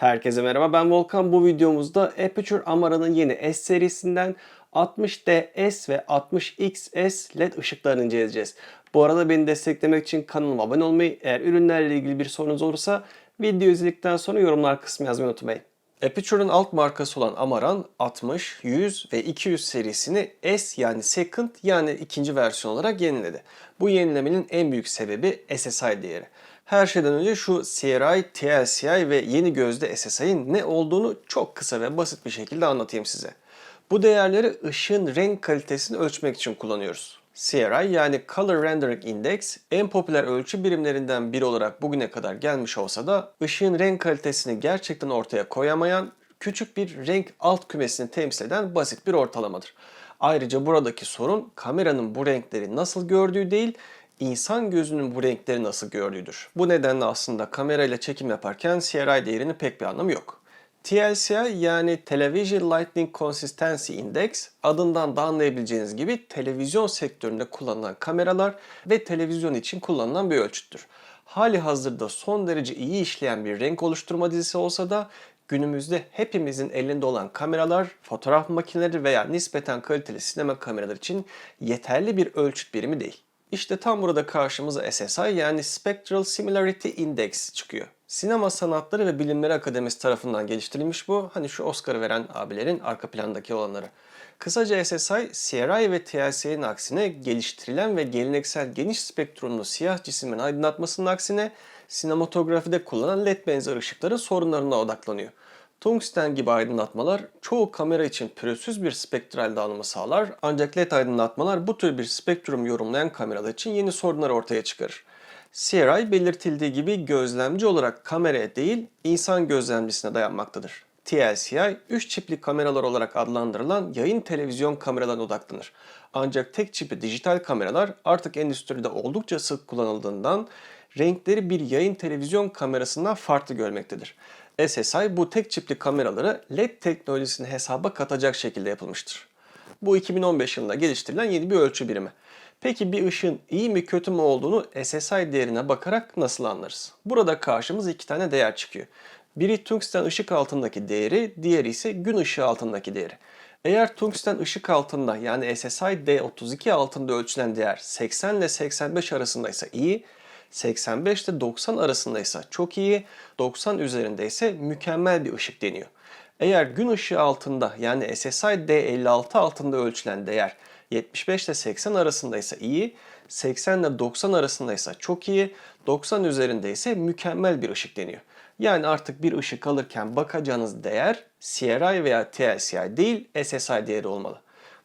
Herkese merhaba ben Volkan. Bu videomuzda Aperture Amara'nın yeni S serisinden 60DS ve 60XS LED ışıklarını inceleyeceğiz. Bu arada beni desteklemek için kanalıma abone olmayı, eğer ürünlerle ilgili bir sorunuz olursa video izledikten sonra yorumlar kısmına yazmayı unutmayın. Aperture'ın alt markası olan Amaran 60, 100 ve 200 serisini S yani Second yani ikinci versiyon olarak yeniledi. Bu yenilemenin en büyük sebebi SSI değeri. Her şeyden önce şu CRI, TLCI ve yeni gözde SSI'nin ne olduğunu çok kısa ve basit bir şekilde anlatayım size. Bu değerleri ışığın renk kalitesini ölçmek için kullanıyoruz. CRI yani Color Rendering Index en popüler ölçü birimlerinden biri olarak bugüne kadar gelmiş olsa da ışığın renk kalitesini gerçekten ortaya koyamayan küçük bir renk alt kümesini temsil eden basit bir ortalamadır. Ayrıca buradaki sorun kameranın bu renkleri nasıl gördüğü değil, insan gözünün bu renkleri nasıl gördüğüdür. Bu nedenle aslında kamerayla çekim yaparken CRI değerinin pek bir anlamı yok. TLCI yani Television Lighting Consistency Index adından da anlayabileceğiniz gibi televizyon sektöründe kullanılan kameralar ve televizyon için kullanılan bir ölçüttür. Hali hazırda son derece iyi işleyen bir renk oluşturma dizisi olsa da günümüzde hepimizin elinde olan kameralar, fotoğraf makineleri veya nispeten kaliteli sinema kameraları için yeterli bir ölçüt birimi değil. İşte tam burada karşımıza SSI yani Spectral Similarity Index çıkıyor. Sinema Sanatları ve Bilimleri Akademisi tarafından geliştirilmiş bu. Hani şu Oscar'ı veren abilerin arka plandaki olanları. Kısaca SSI, CRI ve TLC'nin aksine geliştirilen ve geleneksel geniş spektrumlu siyah cisimlerin aydınlatmasının aksine sinematografide kullanılan led benzer ışıkların sorunlarına odaklanıyor. Tungsten gibi aydınlatmalar çoğu kamera için pürüzsüz bir spektral dağılımı sağlar ancak led aydınlatmalar bu tür bir spektrum yorumlayan kameralar için yeni sorunlar ortaya çıkarır. CRI belirtildiği gibi gözlemci olarak kameraya değil insan gözlemcisine dayanmaktadır. TLCI, 3 çipli kameralar olarak adlandırılan yayın televizyon kameralarına odaklanır. Ancak tek çipli dijital kameralar artık endüstride oldukça sık kullanıldığından renkleri bir yayın televizyon kamerasından farklı görmektedir. SSI bu tek çipli kameraları LED teknolojisini hesaba katacak şekilde yapılmıştır. Bu 2015 yılında geliştirilen yeni bir ölçü birimi. Peki bir ışığın iyi mi kötü mü olduğunu SSI değerine bakarak nasıl anlarız? Burada karşımıza iki tane değer çıkıyor. Biri tungsten ışık altındaki değeri, diğeri ise gün ışığı altındaki değeri. Eğer tungsten ışık altında yani SSI D32 altında ölçülen değer 80 ile 85 arasındaysa iyi, 85 ile 90 arasındaysa çok iyi, 90 üzerinde ise mükemmel bir ışık deniyor. Eğer gün ışığı altında yani SSI D56 altında ölçülen değer 75 ile 80 arasındaysa iyi, 80 ile 90 arasındaysa çok iyi, 90 üzerinde ise mükemmel bir ışık deniyor. Yani artık bir ışık alırken bakacağınız değer CRI veya TLCI değil SSI değeri olmalı.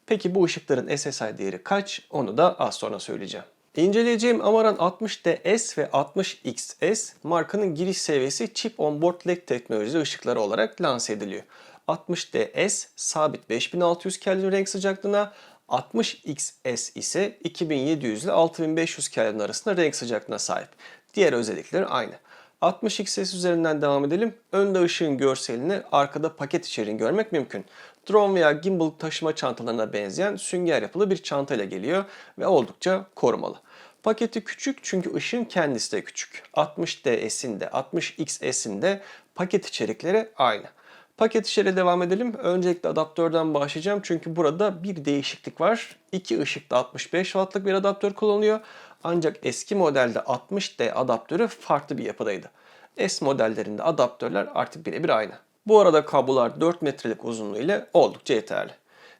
Peki bu ışıkların SSI değeri kaç? Onu da az sonra söyleyeceğim. İnceleyeceğim Amaran 60DS ve 60XS markanın giriş seviyesi Chip on Board LED teknolojisi ışıkları olarak lanse ediliyor. 60DS sabit 5600 Kelvin renk sıcaklığına, 60XS ise 2700 ile 6500 Kelvin arasında renk sıcaklığına sahip. Diğer özellikleri aynı. 60XS üzerinden devam edelim. Önde ışığın görselini, arkada paket içeriğini görmek mümkün. Drone veya gimbal taşıma çantalarına benzeyen sünger yapılı bir çantayla geliyor ve oldukça korumalı. Paketi küçük çünkü ışığın kendisi de küçük. 60DS'in de 60XS'in de paket içerikleri aynı. Paket içeriğe devam edelim. Öncelikle adaptörden başlayacağım çünkü burada bir değişiklik var. İki ışıkta 65 wattlık bir adaptör kullanılıyor. Ancak eski modelde 60D adaptörü farklı bir yapıdaydı. S modellerinde adaptörler artık birebir aynı. Bu arada kablolar 4 metrelik uzunluğu ile oldukça yeterli.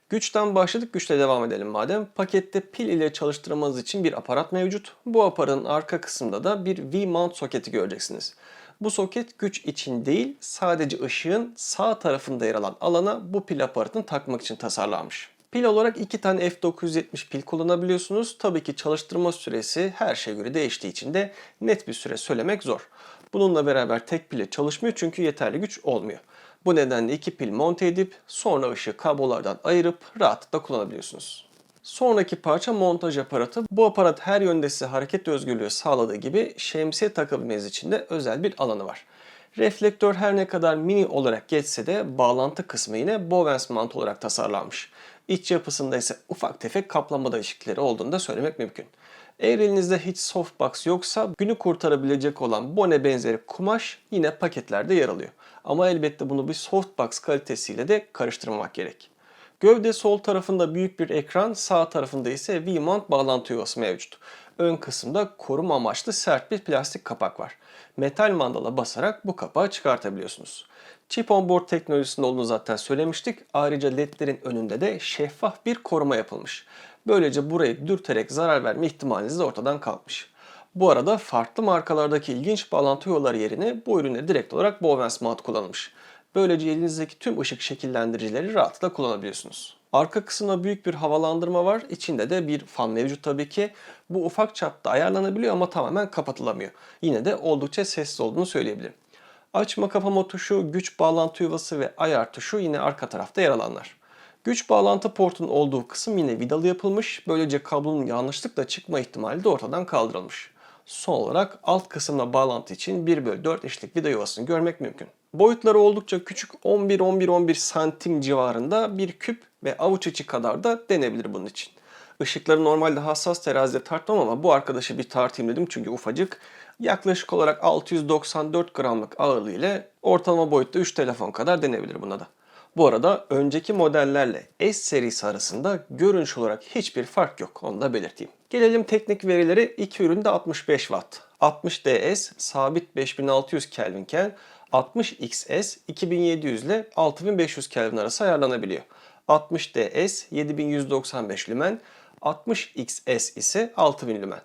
Güçten başladık, güçle devam edelim madem. Pakette pil ile çalıştırmanız için bir aparat mevcut. Bu aparatın arka kısmında da bir V-mount soketi göreceksiniz. Bu soket güç için değil, sadece ışığın sağ tarafında yer alan alana bu pil aparatını takmak için tasarlanmış. Pil olarak iki tane F970 pil kullanabiliyorsunuz. Tabii ki çalıştırma süresi her şeye göre değiştiği için de net bir süre söylemek zor. Bununla beraber tek pille çalışmıyor çünkü yeterli güç olmuyor. Bu nedenle iki pil monte edip sonra ışığı kablolardan ayırıp rahatlıkla kullanabiliyorsunuz. Sonraki parça montaj aparatı. Bu aparat her yönde size hareket özgürlüğü sağladığı gibi şemsiye takabilmeniz için de özel bir alanı var. Reflektör her ne kadar mini olarak geçse de bağlantı kısmı yine Bowens mount olarak tasarlanmış. İç yapısında ise ufak tefek kaplama değişiklikleri olduğunu da söylemek mümkün. Eğer elinizde hiç softbox yoksa günü kurtarabilecek olan bone benzeri kumaş yine paketlerde yer alıyor. Ama elbette bunu bir softbox kalitesiyle de karıştırmamak gerek. Gövde sol tarafında büyük bir ekran, sağ tarafında ise V-mount bağlantı yuvası mevcut. Ön kısımda koruma amaçlı sert bir plastik kapak var. Metal mandala basarak bu kapağı çıkartabiliyorsunuz. Chip on board teknolojisinde olduğunu zaten söylemiştik. Ayrıca ledlerin önünde de şeffaf bir koruma yapılmış. Böylece burayı dürterek zarar verme ihtimaliniz de ortadan kalkmış. Bu arada farklı markalardaki ilginç bağlantı yolları yerine bu üründe direkt olarak Bowens mount kullanılmış. Böylece elinizdeki tüm ışık şekillendiricileri rahatlıkla kullanabiliyorsunuz. Arka kısımda büyük bir havalandırma var. İçinde de bir fan mevcut tabii ki. Bu ufak çapta ayarlanabiliyor ama tamamen kapatılamıyor. Yine de oldukça sessiz olduğunu söyleyebilirim. Açma kapama tuşu, güç bağlantı yuvası ve ayar tuşu yine arka tarafta yer alanlar. Güç bağlantı portunun olduğu kısım yine vidalı yapılmış. Böylece kablonun yanlışlıkla çıkma ihtimali de ortadan kaldırılmış. Son olarak alt kısımda bağlantı için 1 bölü 4 eşlik vida yuvasını görmek mümkün. Boyutları oldukça küçük 11-11-11 santim civarında bir küp ve avuç içi kadar da denebilir bunun için. Işıkları normalde hassas terazide tartmam ama bu arkadaşı bir tartayım dedim çünkü ufacık. Yaklaşık olarak 694 gramlık ağırlığı ile ortalama boyutta 3 telefon kadar denebilir buna da. Bu arada önceki modellerle S serisi arasında görünüş olarak hiçbir fark yok. Onu da belirteyim. Gelelim teknik verilere. İki ürün de 65 Watt. 60DS sabit 5600 Kelvinken 60XS 2700 ile 6500 Kelvin arası ayarlanabiliyor. 60DS 7195 lümen, 60XS ise 6000 lümen.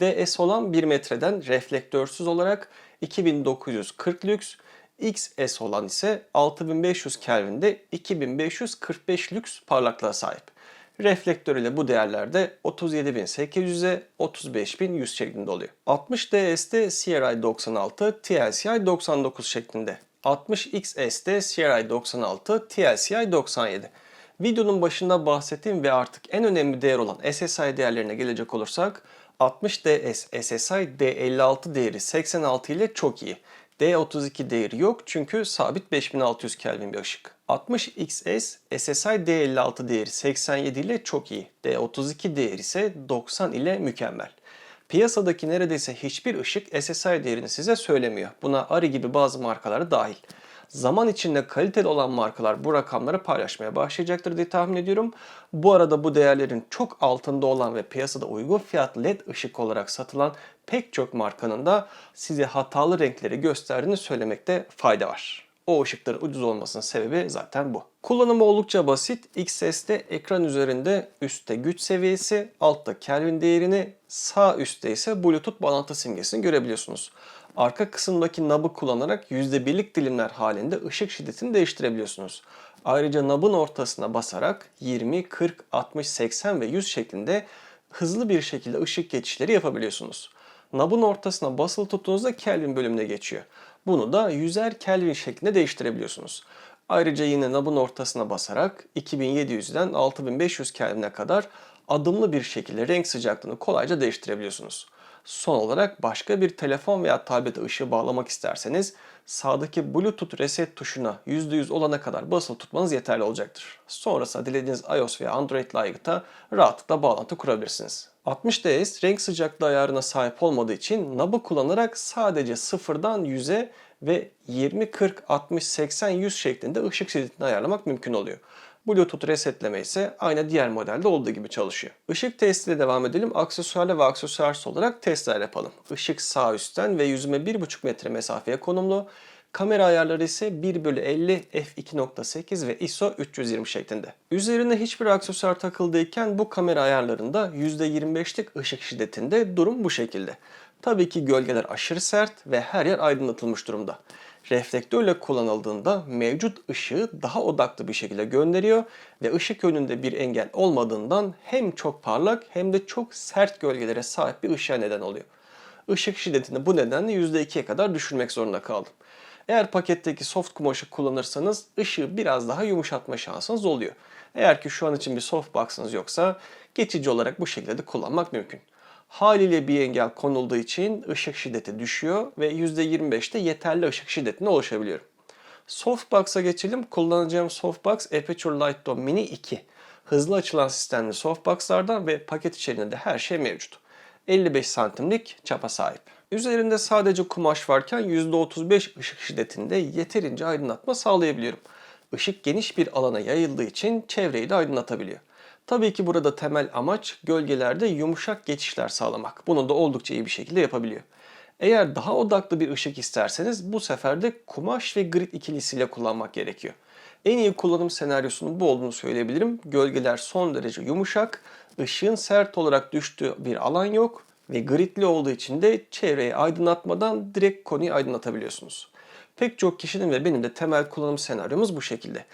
DS olan 1 metreden reflektörsüz olarak 2940 lüks, XS olan ise 6500 Kelvin'de 2545 lüks parlaklığa sahip. Reflektör ile bu değerlerde 37800'e 35100 şeklinde oluyor. 60 DS'de CRI 96, TLCI 99 şeklinde. 60 XS'de CRI 96, TLCI 97. Videonun başında bahsettiğim ve artık en önemli değer olan SSI değerlerine gelecek olursak 60 DS SSI D56 değeri 86 ile çok iyi. D32 değeri yok çünkü sabit 5600 Kelvin bir ışık. 60 XS SSI D56 değeri 87 ile çok iyi. D32 değeri ise 90 ile mükemmel. Piyasadaki neredeyse hiçbir ışık SSI değerini size söylemiyor. Buna Ari gibi bazı markaları dahil. Zaman içinde kaliteli olan markalar bu rakamları paylaşmaya başlayacaktır diye tahmin ediyorum. Bu arada bu değerlerin çok altında olan ve piyasada uygun fiyat LED ışık olarak satılan pek çok markanın da size hatalı renkleri gösterdiğini söylemekte fayda var. O ışıkların ucuz olmasının sebebi zaten bu. Kullanımı oldukça basit. XS'de ekran üzerinde üstte güç seviyesi, altta Kelvin değerini, sağ üstte ise Bluetooth bağlantı simgesini görebiliyorsunuz. Arka kısımdaki nabı kullanarak %1'lik dilimler halinde ışık şiddetini değiştirebiliyorsunuz. Ayrıca nabın ortasına basarak 20, 40, 60, 80 ve 100 şeklinde hızlı bir şekilde ışık geçişleri yapabiliyorsunuz. Nabın ortasına basılı tuttuğunuzda Kelvin bölümüne geçiyor. Bunu da 100'er Kelvin şeklinde değiştirebiliyorsunuz. Ayrıca yine nabın ortasına basarak 2700'den 6500 Kelvin'e kadar adımlı bir şekilde renk sıcaklığını kolayca değiştirebiliyorsunuz. Son olarak başka bir telefon veya tablete ışığı bağlamak isterseniz sağdaki Bluetooth reset tuşuna %100 olana kadar basılı tutmanız yeterli olacaktır. Sonrasında dilediğiniz iOS veya Android aygıta rahatlıkla bağlantı kurabilirsiniz. 60DS renk sıcaklığı ayarına sahip olmadığı için nabı kullanarak sadece sıfırdan 100'e ve 20, 40, 60, 80, 100 şeklinde ışık şiddetini ayarlamak mümkün oluyor. Bluetooth resetleme ise aynı diğer modelde olduğu gibi çalışıyor. Işık testiyle devam edelim. Aksesuarlı ve aksesuarsız olarak testler yapalım. Işık sağ üstten ve yüzüme 1,5 metre mesafeye konumlu. Kamera ayarları ise 1 bölü 50 f2.8 ve ISO 320 şeklinde. Üzerine hiçbir aksesuar takıldıyken bu kamera ayarlarında %25'lik ışık şiddetinde durum bu şekilde. Tabii ki gölgeler aşırı sert ve her yer aydınlatılmış durumda. Reflektörle kullanıldığında mevcut ışığı daha odaklı bir şekilde gönderiyor ve ışık önünde bir engel olmadığından hem çok parlak hem de çok sert gölgelere sahip bir ışığa neden oluyor. Işık şiddetini bu nedenle %2'ye kadar düşürmek zorunda kaldım. Eğer paketteki soft kumaşı kullanırsanız ışığı biraz daha yumuşatma şansınız oluyor. Eğer ki şu an için bir softbox'ınız yoksa geçici olarak bu şekilde de kullanmak mümkün. Haliyle bir engel konulduğu için ışık şiddeti düşüyor ve %25'te yeterli ışık şiddetine ulaşabiliyorum. Softbox'a geçelim. Kullanacağım softbox Aperture Light Dome Mini 2. Hızlı açılan sistemli softbox'lardan ve paket içerisinde de her şey mevcut. 55 santimlik çapa sahip. Üzerinde sadece kumaş varken %35 ışık şiddetinde yeterince aydınlatma sağlayabiliyorum. Işık geniş bir alana yayıldığı için çevreyi de aydınlatabiliyor. Tabii ki burada temel amaç gölgelerde yumuşak geçişler sağlamak. Bunu da oldukça iyi bir şekilde yapabiliyor. Eğer daha odaklı bir ışık isterseniz bu sefer de kumaş ve grit ikilisiyle kullanmak gerekiyor. En iyi kullanım senaryosunun bu olduğunu söyleyebilirim. Gölgeler son derece yumuşak, ışığın sert olarak düştüğü bir alan yok ve gritli olduğu için de çevreyi aydınlatmadan direkt konuyu aydınlatabiliyorsunuz. Pek çok kişinin ve benim de temel kullanım senaryomuz bu şekilde.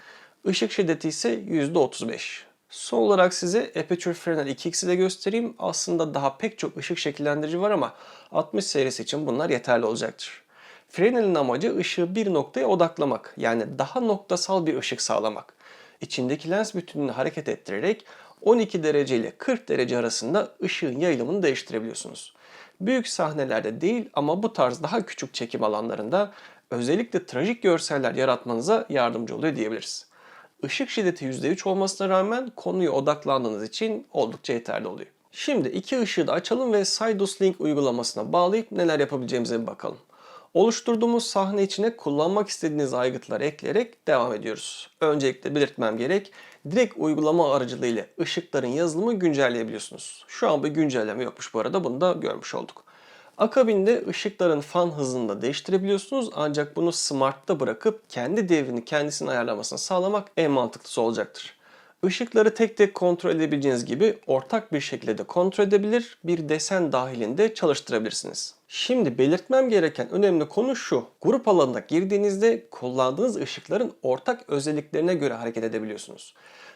Işık şiddeti ise %35. Son olarak size Aperture Fresnel 2x'i de göstereyim. Aslında daha pek çok ışık şekillendirici var ama 60 serisi için bunlar yeterli olacaktır. Fresnel'in amacı ışığı bir noktaya odaklamak. Yani daha noktasal bir ışık sağlamak. İçindeki lens bütününü hareket ettirerek 12 derece ile 40 derece arasında ışığın yayılımını değiştirebiliyorsunuz. Büyük sahnelerde değil ama bu tarz daha küçük çekim alanlarında özellikle trajik görseller yaratmanıza yardımcı oluyor diyebiliriz. Işık şiddeti %3 olmasına rağmen konuya odaklandığınız için oldukça yeterli oluyor. Şimdi iki ışığı da açalım ve Sidus Link uygulamasına bağlayıp neler yapabileceğimize bir bakalım. Oluşturduğumuz sahne içine kullanmak istediğiniz aygıtları ekleyerek devam ediyoruz. Öncelikle belirtmem gerek, direkt uygulama aracılığıyla ışıkların yazılımı güncelleyebiliyorsunuz. Şu an bir güncelleme yokmuş bu arada bunu da görmüş olduk. Akabinde ışıkların fan hızını da değiştirebiliyorsunuz ancak bunu Smart'ta bırakıp kendi devrini kendisinin ayarlamasını sağlamak en mantıklısı olacaktır. Işıkları tek tek kontrol edebileceğiniz gibi ortak bir şekilde de kontrol edebilir, bir desen dahilinde çalıştırabilirsiniz. Şimdi belirtmem gereken önemli konu şu. Grup alanına girdiğinizde kullandığınız ışıkların ortak özelliklerine göre hareket edebiliyorsunuz.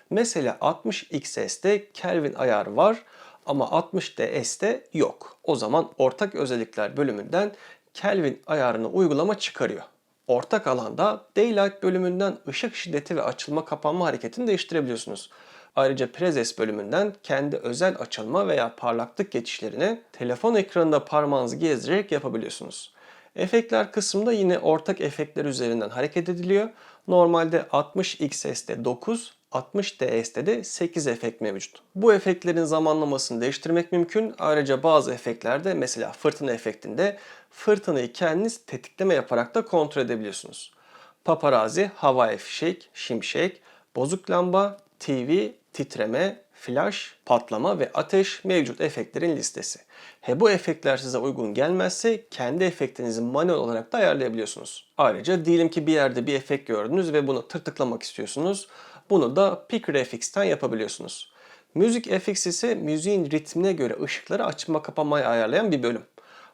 Mesela 60XS'de Kelvin ayarı var ama 60DS'de yok. O zaman ortak özellikler bölümünden Kelvin ayarını uygulama çıkarıyor. Ortak alanda Daylight bölümünden ışık şiddeti ve açılma kapanma hareketini değiştirebiliyorsunuz. Ayrıca Prezes bölümünden kendi özel açılma veya parlaklık geçişlerini telefon ekranında parmağınızı gezdirerek yapabiliyorsunuz. Efektler kısmında yine ortak efektler üzerinden hareket ediliyor. Normalde 60XS'de 9, 60 DS'de de 8 efekt mevcut. Bu efektlerin zamanlamasını değiştirmek mümkün. Ayrıca bazı efektlerde mesela fırtına efektinde fırtınayı kendiniz tetikleme yaparak da kontrol edebiliyorsunuz. Paparazi, havai fişek, şimşek, bozuk lamba, TV, titreme, flash, patlama ve ateş mevcut efektlerin listesi. He bu efektler size uygun gelmezse kendi efektinizi manuel olarak da ayarlayabiliyorsunuz. Ayrıca diyelim ki bir yerde bir efekt gördünüz ve bunu tırtıklamak istiyorsunuz. Bunu da Picker FX'ten yapabiliyorsunuz. Müzik FX ise müziğin ritmine göre ışıkları açma kapamayı ayarlayan bir bölüm.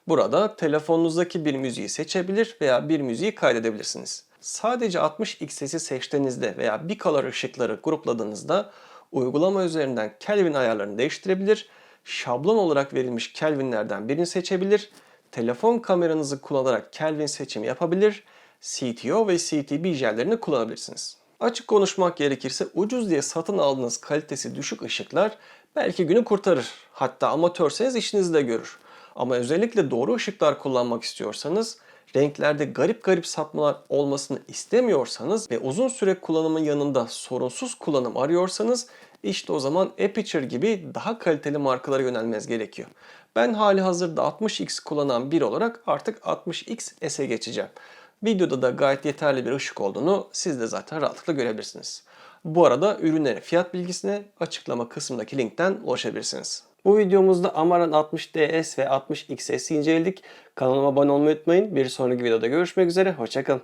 Burada telefonunuzdaki bir müziği seçebilir veya bir müziği kaydedebilirsiniz. Sadece 60xs'i seçtiğinizde veya bir color ışıkları grupladığınızda uygulama üzerinden Kelvin ayarlarını değiştirebilir, şablon olarak verilmiş Kelvinlerden birini seçebilir, telefon kameranızı kullanarak Kelvin seçimi yapabilir, CTO ve CTB jellerini kullanabilirsiniz. Açık konuşmak gerekirse ucuz diye satın aldığınız kalitesi düşük ışıklar belki günü kurtarır. Hatta amatörseniz işinizi de görür. Ama özellikle doğru ışıklar kullanmak istiyorsanız, renklerde garip garip sapmalar olmasını istemiyorsanız ve uzun süre kullanımın yanında sorunsuz kullanım arıyorsanız işte o zaman Aperture gibi daha kaliteli markalara yönelmeniz gerekiyor. Ben hali hazırda 60X kullanan biri olarak artık 60XS'e geçeceğim. Videoda da gayet yeterli bir ışık olduğunu siz de zaten rahatlıkla görebilirsiniz. Bu arada ürünlerin fiyat bilgisine açıklama kısmındaki linkten ulaşabilirsiniz. Bu videomuzda Amaran 60DS ve 60XS inceledik. Kanalıma abone olmayı unutmayın. Bir sonraki videoda görüşmek üzere. Hoşçakalın.